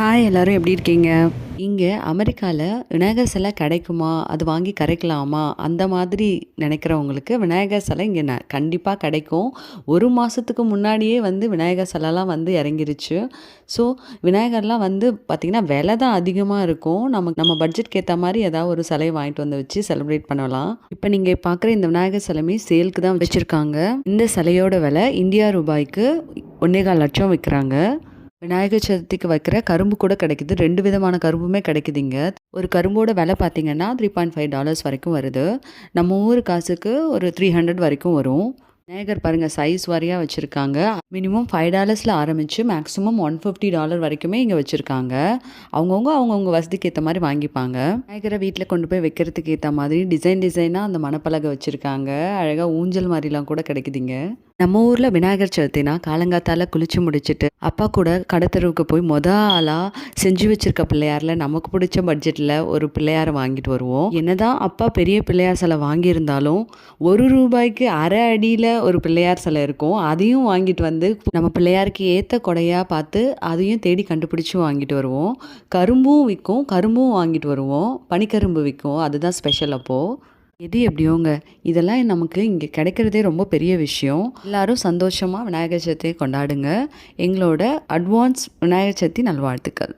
Hi எல்லோரும் எப்படி இருக்கீங்க? இங்கே அமெரிக்காவில் விநாயகர் சிலை கிடைக்குமா? அது வாங்கி கரைக்கலாமா? அந்த மாதிரி நினைக்கிறவங்களுக்கு விநாயகர் சிலை இங்கே ந கண்டிப்பாக கிடைக்கும். ஒரு மாதத்துக்கு முன்னாடியே வந்து விநாயகர் சிலைலாம் வந்து இறங்கிருச்சு. ஸோ விநாயகர்லாம் வந்து பார்த்திங்கன்னா விலை தான் அதிகமாக இருக்கும். நமக்கு நம்ம பட்ஜெட்க்கு ஏற்ற மாதிரி ஏதாவது ஒரு சிலையை வாங்கிட்டு வந்து வச்சு செலிப்ரேட் பண்ணலாம். இப்போ நீங்கள் பார்க்குற இந்த விநாயகர் சிலைமே சேலுக்கு தான் வச்சுருக்காங்க. இந்த சிலையோட விலை இந்தியா ரூபாய்க்கு ஒன்றேகால் லட்சம் விற்கிறாங்க விநாயகர் சதுர்த்திக்கு வைக்கிற கரும்பு கூட கிடைக்குது. ரெண்டு விதமான கரும்புமே கிடைக்குதுங்க. ஒரு கரும்போட விலை பார்த்தீங்கன்னா த்ரீ பாயிண்ட் ஃபைவ் டாலர்ஸ் வரைக்கும் வருது. நம்ம ஊர் காசுக்கு ஒரு த்ரீ ஹண்ட்ரட் வரைக்கும் வரும். விநாயகர் பாருங்கள் சைஸ் வாரியாக வச்சுருக்காங்க. மினிமம் ஃபைவ் டாலர்ஸில் ஆரம்பித்து மேக்ஸிமம் ஒன் ஃபிஃப்டி டாலர் வரைக்குமே இங்கே வச்சுருக்காங்க. அவங்கவுங்க அவங்கவுங்க வசதிக்கு ஏற்ற மாதிரி வாங்கிப்பாங்க. விநாயகரை வீட்டில் கொண்டு போய் வைக்கிறதுக்கு ஏற்ற மாதிரி டிசைன் டிசைனாக அந்த மணப்பலகை வச்சுருக்காங்க. அழகாக ஊஞ்சல் மாதிரிலாம் கூட கிடைக்குதுங்க. நம்ம ஊரில் விநாயகர் சதுர்த்தினா காலங்காத்தால் குளிச்சு முடிச்சுட்டு அப்பா கூட கடத்தெருவுக்கு போய் மொத ஆளாக செஞ்சு வச்சிருக்க பிள்ளையாரில் நமக்கு பிடிச்ச பட்ஜெட்டில் ஒரு பிள்ளையாரை வாங்கிட்டு வருவோம். என்னதான் அப்பா பெரிய பிள்ளையார் சிலை வாங்கியிருந்தாலும் ஒரு ரூபாய்க்கு அரை அடியில் ஒரு பிள்ளையார் சிலை இருக்கும். அதையும் வாங்கிட்டு வந்து நம்ம பிள்ளையாருக்கு ஏற்ற கொடையாக பார்த்து அதையும் தேடி கண்டுபிடிச்சி வாங்கிட்டு வருவோம். கரும்பும் விற்கும் கரும்பும் வாங்கிட்டு வருவோம். பனிக்கரும்பு விற்கும் அதுதான் ஸ்பெஷல் அப்போது எது எப்படியோங்க? இதெல்லாம் நமக்கு இங்கே கிடைக்கிறதே ரொம்ப பெரிய விஷயம். எல்லாரும் சந்தோஷமாக விநாயகர் சதுர்த்தியை கொண்டாடுங்க. எங்களோட அட்வான்ஸ் விநாயகர் சதுர்த்தி நல்வாழ்த்துக்கள்.